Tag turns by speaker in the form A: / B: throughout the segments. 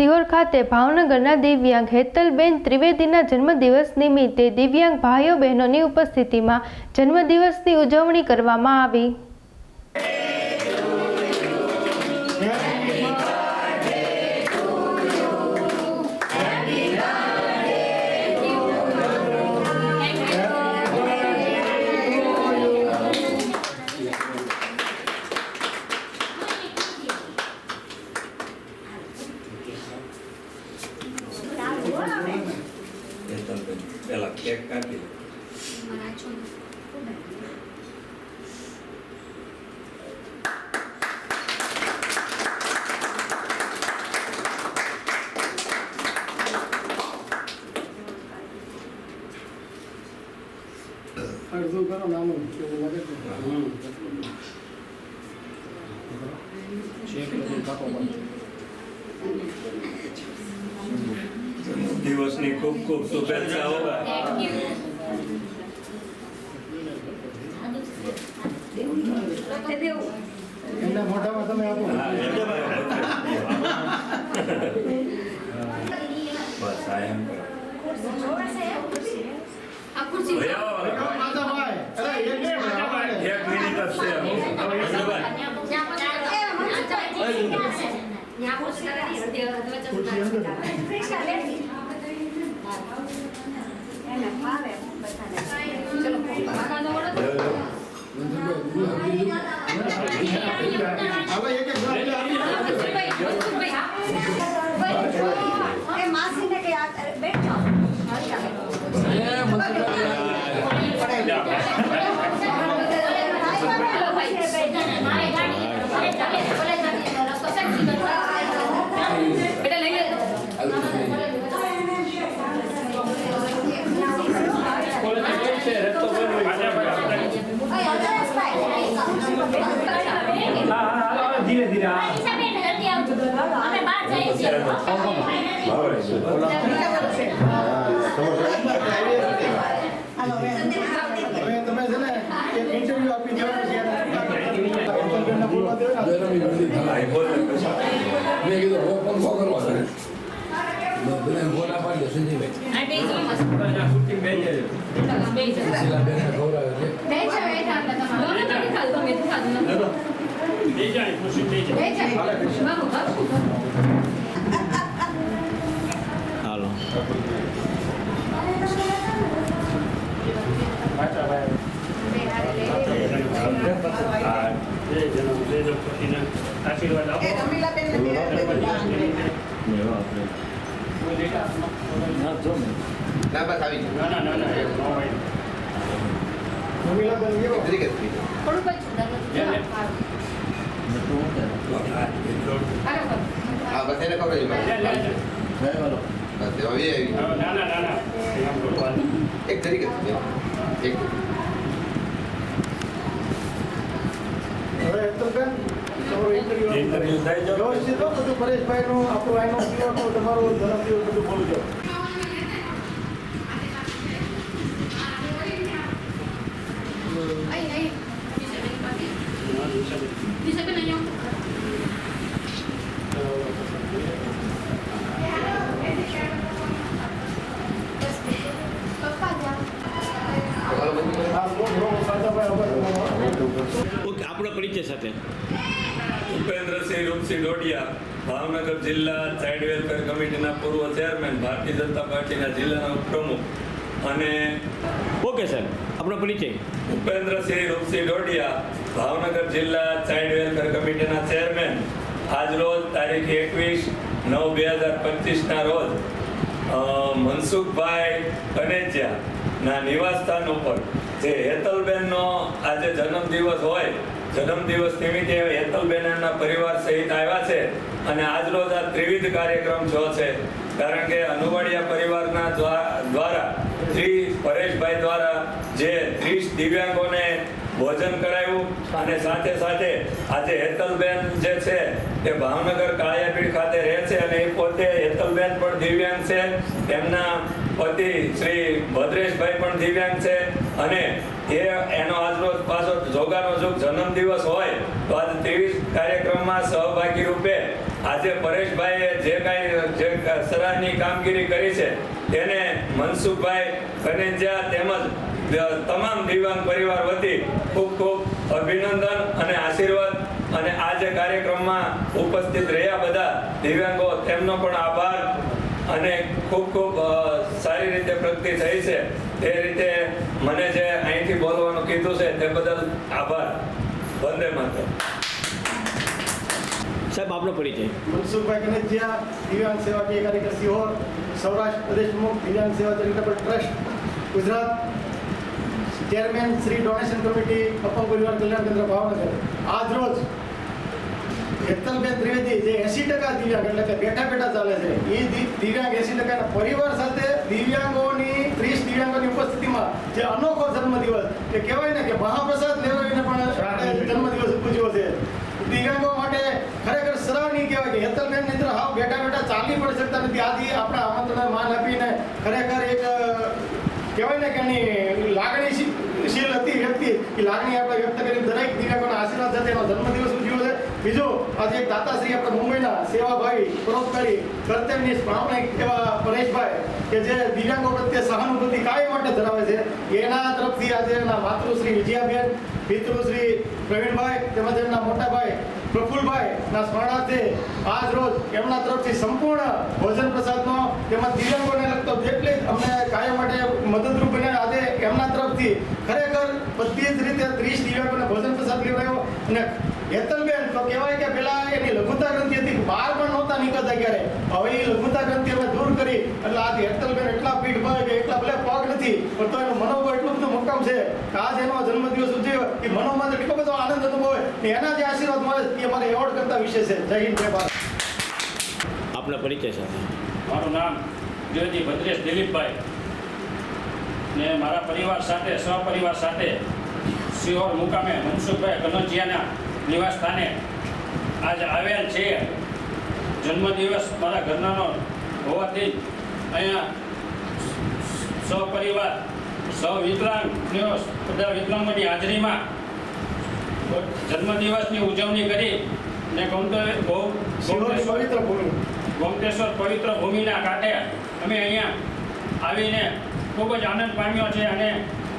A: સિહોર ખાતે ભાવનગરના દિવ્યાંગ હેતલબેન ત્રિવેદીના જન્મદિવસ નિમિત્તે દિવ્યાંગ ભાઈઓ બહેનોની ઉપસ્થિતિમાં જન્મદિવસની ઉજવણી કરવામાં આવી.
B: પેલા કેક કાપી
C: અડધું કરો ને આમ એવું
B: દિવસની ખૂબ ખૂબ શુભેચ્છાઓ.
C: એમના મોઢામાં તમે આપો.
B: બસ આ એમ.
C: એક મિનિટ, આવો એટલે.
B: એક ભાવે જ છે
D: જાય ખુશી લઈ જાય પાછા ભાઈ
B: હા,
D: જય જન્મ જય દંપતીના આશીર્વાદ આપો.
E: ના બસ આવી હા બસ તરીકે
C: હવે અબ્દુલબેન, તમારો ઇન્ટરવ્યુ
B: જાઓ.
C: વ્યવસ્થિત હો, બધું પરેશભાઈનું, આપણું આઈનો તમારું જન્મદિવસ બધું બોલું
E: હાલો બધું
C: હા, બહુ બહુ સાદાભાઈ, હવે
F: ઓકે આપણો પરિચય સાથે
B: ઉપેન્દ્રસિંહ રૂપસિંહ ડોડિયા જિલ્લા ચાઇલ્ડ વેલફેર કમિટીના પૂર્વ ચેરમેન ભારતીય જનતા પાર્ટીના જિલ્લાના ઉપપ્રમુખ અને
F: ઓકે સર આપણો પરિચય.
B: ઉપેન્દ્રસિંહ રૂપસિંહ ડોડિયા ભાવનગર જિલ્લા ચાઇલ્ડ વેલફેર કમિટીના ચેરમેન આજરોજ તારીખ એકવીસ નવ બે હજાર પચીસના રોજ મનસુખભાઈ કનેજિયાના નિવાસ સ્થાન ઉપર જે હેતલબેનનો આજે જન્મદિવસ હોય જન્મદિવસ નિમિત્તે હેતલ એમના પરિવાર સહિત આવ્યા છે અને આજ રોજ આ ત્રિવિધ કાર્યક્રમ જો છે. કારણ કે અનુવાડિયા પરિવારના દ્વારા શ્રી પરેશભાઈ દ્વારા જે ત્રીસ દિવ્યાંગોને ભોજન કરાયું અને સાથે સાથે આજે હેતલબેન જે છે તે ભાવનગર કાળિયાપીઠ ખાતે રહે છે અને એ પોતે હેતલબેન પણ દિવ્યાંગ છે. એમના પતિ શ્રી ભદ્રેશભાઈ પણ દિવ્યાંગ છે અને એ એનો આજનો પાછો જોગાનો જોગ જન્મદિવસ હોય તો આજે ત્રેવીસ કાર્યક્રમમાં સહભાગી રૂપે આજે પરેશભાઈએ જે કાંઈ, જે સરાહની કામગીરી કરી છે તેને મનસુખભાઈ કનેજા તેમજ તમામ દિવ્યાંગ પરિવાર વતી ખૂબ ખૂબ અભિનંદન અને આશીર્વાદ અને આ જે કાર્યક્રમમાં ઉપસ્થિત રહ્યા બધા દિવ્યાંગો તેમનો પણ આભાર અને ખૂબ ખૂબ સારી રીતે પ્રગતિ થઈ છે. તે રીતે મને જે અહીંથી બોલવાનું કીધું છે તે બદલ આભાર. વંદે માતરમ.
F: સાહેબ આપનો પરિચય.
C: મનસુખભાઈ કનેજિયા દિવ્યાંગ સેવા કાર્યકર સિહોર સૌરાષ્ટ્ર પ્રદેશ પ્રમુખ દિવ્યાંગ સેવા charitable trust Gujarat chairman Shri donation committee અપંગ પરિવાર કલ્યાણ કેન્દ્ર ભાવનગર. આજ રોજ એસી ટકા દિવ્યાંગ એટલે કે બેઠા બેઠા ચાલે છે દિવ્યાંગ એસી ટકાના પરિવાર સાથે દિવ્યાંગોની, ત્રીસ દિવ્યાંગોની ઉપસ્થિતિમાં જે અનોખો જન્મદિવસ કે કહેવાય ને કે મહાપ્રસાદ લેવાઈને પણ જન્મદિવસ ઉજવ્યો છે. દિવ્યાંગો માટે ખરેખર સરાહનીય કહેવાય કે હેતલબેન અંદર હાવ બેઠા બેઠા ચાલી પણ શકતા નથી. આથી આપણા આમંત્રણ માન આપીને ખરેખર એક કહેવાય ને કે એની લાગણીશીલ હતી વ્યક્તિ, એ લાગણી આપણે વ્યક્ત કરી દરેક દિવ્યાંગોના આશીર્વાદ સાથે એનો જન્મદિવસ ઉજવ્યો છે. બીજો, આજે દાતાશ્રી આપણે મુંબઈના સેવાભાવી પરોપકારી કર્તવ્યની પ્રામાણિક એવા પરેશભાઈ, કે જે દિવ્યાંગો પ્રત્યે સહાનુભૂતિ કાય માટે ધરાવે છે, એના તરફથી આજે એના માતૃશ્રી વિજયાબેન, પિતૃશ્રી પ્રવીણભાઈ તેમજ એમના મોટાભાઈ પ્રફુલભાઈ સ્મરણાર્થે આજ રોજ એમના તરફથી સંપૂર્ણ ભોજન પ્રસાદનો તેમજ દિવ્યાંગોને લગતો જેટલી અમને કાયમ માટે મદદરૂપ બને આજે એમના તરફથી ખરેખર બધી જ રીતે ત્રીસ દિવ્યાંગોને ભોજન પ્રસાદ લેવાયો અને હેતલબેન તો કહેવાય કે પેલા એની લઘુતા ગ્રંથિ હતી બહાર પણ નહોતા નીકળતા ક્યારે? હવે એ લઘુતા ગ્રંથિ અમે દૂર કરી એટલે આજે હેતલબેન એટલા પીઠ ભાઈ કે એટલા ભલે પગ નથી પણ તો એનું મનોબળ એટલું બધું મોટમ છે કે આજ એનો જન્મદિવસ ઉજવ્યો એ મનોમાં એટલો બધો આનંદ અનુભવે ને એના જે આશીર્વાદ મળે એ અમારે એવોર્ડ કરતા વિશે છે. જય હિન્દ જય ભારત.
F: આપના પરિચય સાથે
D: મારું નામ દેવજી ભદ્રેશ દિલીપભાઈ. ને મારા પરિવાર સાથે સહપરિવાર સાથે સિહોર મુકામે મનસુખભાઈ કનોજિયાના નિવાસ સ્થાને આજ આવેલ છે. જન્મદિવસ મારા ઘરનાનો હોવાથી અહીંયા સહપરિવાર સહવિકલાંગીઓ બધા વિકલાંગોની હાજરીમાં જન્મદિવસની ઉજવણી કરી ને
C: પવિત્ર ભૂમિ.
D: ગોમટેશ્વર પવિત્ર ભૂમિના કાંઠે અમે અહીંયા આવીને ખૂબ જ આનંદ પામ્યો છે અને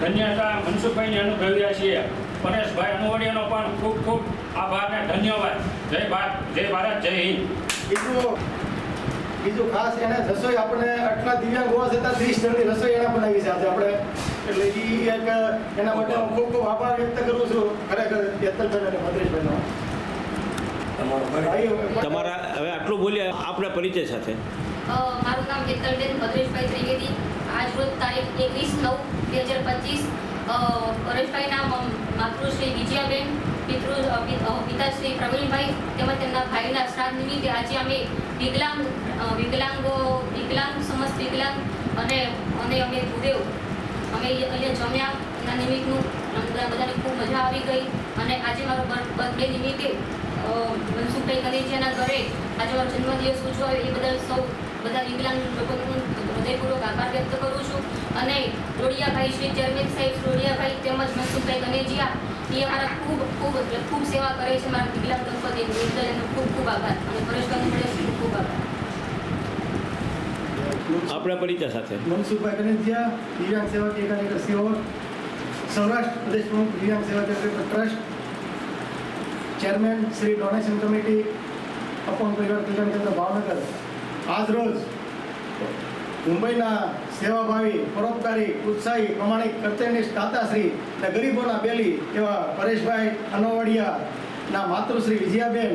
D: ધન્યતા મનસુખભાઈને અનુભવ્યા છીએ. પરેશભાઈ અનુવડિયાનો પણ ખૂબ ખૂબ આભાર અને ધન્યવાદ. જય ભારત જય ભારત જય હિન્દ.
C: બીજું બીજું ખાસ એને રસોઈ આપણે આટલા દિવ્યાંગ હોવા છતાં ત્રીસ જણની રસોઈ એના બનાવી છે આજે આપણે. એટલે એ એક એના માટે હું ખૂબ ખૂબ આભાર વ્યક્ત કરું છું. ખરેખર હેતલબેન અને ભદ્રેશભાઈનો.
F: તમારા હવે આટલું બોલ્યા આપણા પરિચય સાથે.
G: મારું નામ હેતલબેન ભદ્રેશભાઈ ત્રિવેદી. આજ રોજ તારીખ એકવીસ નવ બે હજાર પચીસ. પરેશભાઈના માતૃશ્રી વિજયાબેન, પિતૃ પિતાશ્રી પ્રવીણભાઈ તેમજ તેમના ભાઈના શ્રાદ્ધ નિમિત્તે આજે અમે વિકલાંગ વિકલાંગો, વિકલાંગ સમસ્ત વિકલાંગ અને અને અમે ભૂદેવ અમે અહીંયા જમ્યા. એના નિમિત્તનું બધા, બધાને ખૂબ મજા આવી ગઈ. અને આજે મારો બર્થડે નિમિત્તે મનસુખભાઈ કનેજીયાના ઘરે આજે મારો જન્મદિવસ ઉજવાયો. એ બદલ સૌ બધા વિકલાંગ લોકોનો હૃદયપૂર્વક આભાર વ્યક્ત કરું છું. અને રોડિયાભાઈ શ્રી ચેરમેન સાહેબ રોડિયાભાઈ તેમજ મનસુખભાઈ કનેજીયા એ મારા ખૂબ ખૂબ એટલે ખૂબ સેવા કરે છે મારા વિકલાંગ દંપતીની એ બદલ એનો ખૂબ ખૂબ આભાર. અને પરેશભાઈ મળે ખૂબ ખૂબ આભાર.
F: આપણા પરિચય સાથે.
C: મનસુખભાઈ કનેજિયા દિવ્યાંગ સેવા કાર્યકર સેવા સૌરાષ્ટ્ર પ્રદેશ પ્રમુખ દિવ્યાંગ સેવા trust chairman Shri donation committee upon પરિવાર કલ્યાણ કેન્દ્ર ભાવનગર. આજ રોજ મુંબઈના સેવાભાવી, પરોપકારી, ઉત્સાહી, પ્રમાણિક કર્તવ્યનિષ્ઠ દાતાશ્રી અને ગરીબોના બેલી એવા પરેશભાઈ અનોવાડિયાના માતૃશ્રી વિજયાબેન,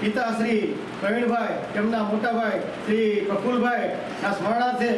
C: પિતાશ્રી પ્રવીણભાઈ, તેમના મોટાભાઈ શ્રી પ્રફુલભાઈના સ્મરણાર્થે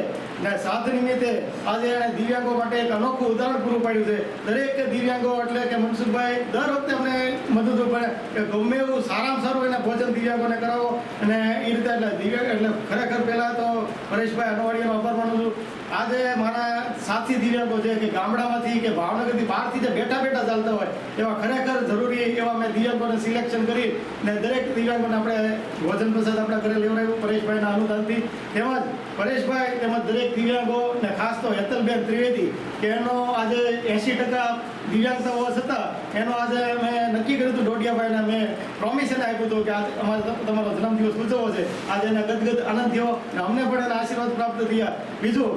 C: ને સાથ નિમિત્તે આજે એણે દિવ્યાંગો માટે એક અનોખું ઉદાહરણ પૂરું પાડ્યું છે. દરેક દિવ્યાંગો એટલે કે મનસુખભાઈ, દર વખતે અમને મદદરૂપ પડે કે ગમે એવું સારામાં સારું એને ભોજન દિવ્યાંગોને કરાવો. અને એ રીતે એટલે દિવ્યાંગ એટલે ખરેખર પહેલાં તો પરેશભાઈ અનવાડીયાનો આભાર માનું છું. આજે મારા સાથી દિવ્યાંગો છે કે ગામડામાંથી કે ભાવનગરથી બહારથી જે બેઠા બેઠા ચાલતા હોય, એવા ખરેખર જરૂરી એવા મેં દિવ્યાંગોને સિલેક્શન કરી ને દરેક દિવ્યાંગોને આપણે ભોજન પ્રસાદ આપણા ઘરે લેવડાવ્યું પરેશભાઈના અનુદાનથી. તેમજ પરેશભાઈ તેમજ દરેક દિવ્યાંગો અને ખાસ તો હેતલબેન ત્રિવેદી, કે એનો આજે એંશી ટકા દિવ્યાંગતા હોવા છતાં એનો આજે મેં નક્કી કર્યું હતું ડોડિયાભાઈને મેં પ્રોમિસ એને આપ્યું હતું કે આજે અમારે તમારો જન્મદિવસ ઉજવવો છે. આજે એને ગદગદ આનંદ થયો, અને અમને પણ એના આશીર્વાદ પ્રાપ્ત થયા. બીજું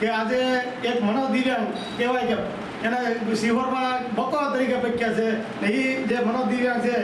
C: કે આજે એક મનોદિવ્યાંગ કહેવાય કે એને સિહોરમાં બકો તરીકે પ્રખ્યાત છે એ જે મનોદિવ્યાંગ છે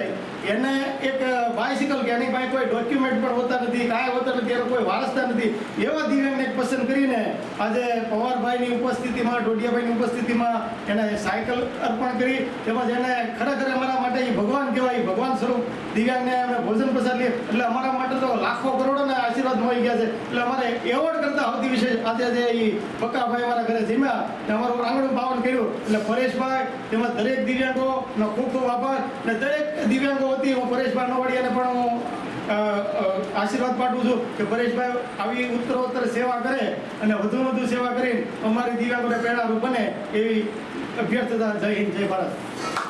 C: એને એક બાયસિકલ કે એની પાસે કોઈ ડોક્યુમેન્ટ પણ હોતા નથી, કાંઈ હોતા નથી, એનો કોઈ વારસતા નથી. એવા દિવ્યાંગને પસંદ કરીને આજે પવારભાઈની ઉપસ્થિતિમાં ડોડિયાભાઈની ઉપસ્થિતિમાં એને સાયકલ અર્પણ કરી, તેમજ એને ખરેખર અમારા માટે એ ભગવાન કહેવાય ભગવાન સ્વરૂપ દિવ્યાંગને અમે ભોજન પ્રસાદ લઈએ એટલે અમારા માટે તો લાખો કરોડોના આશીર્વાદ મળી ગયા છે. એટલે અમારે એવોર્ડ કરતા સૌથી વિશેષ આજે જે એ બકાભાઈ અમારા ઘરે જીમ્યા અમારું આંગણું પાવન કર્યું. એટલે પરેશભાઈ, તેમજ દરેક દિવ્યાંગોનો ખૂબ ખૂબ આભાર ને દરેક દિવ્યાંગો વતી હું પરેશભાઈ નવાડિયાને પણ હું આશીર્વાદ પાઠવું છું કે પરેશભાઈ આવી ઉત્તરોત્તર સેવા કરે અને વધુ વધુ સેવા કરીને અમારી દિવ્યાંગોને પ્રેરણારૂપ બને એવી અભ્યર્થતા જય હિન્દ, જય ભારત.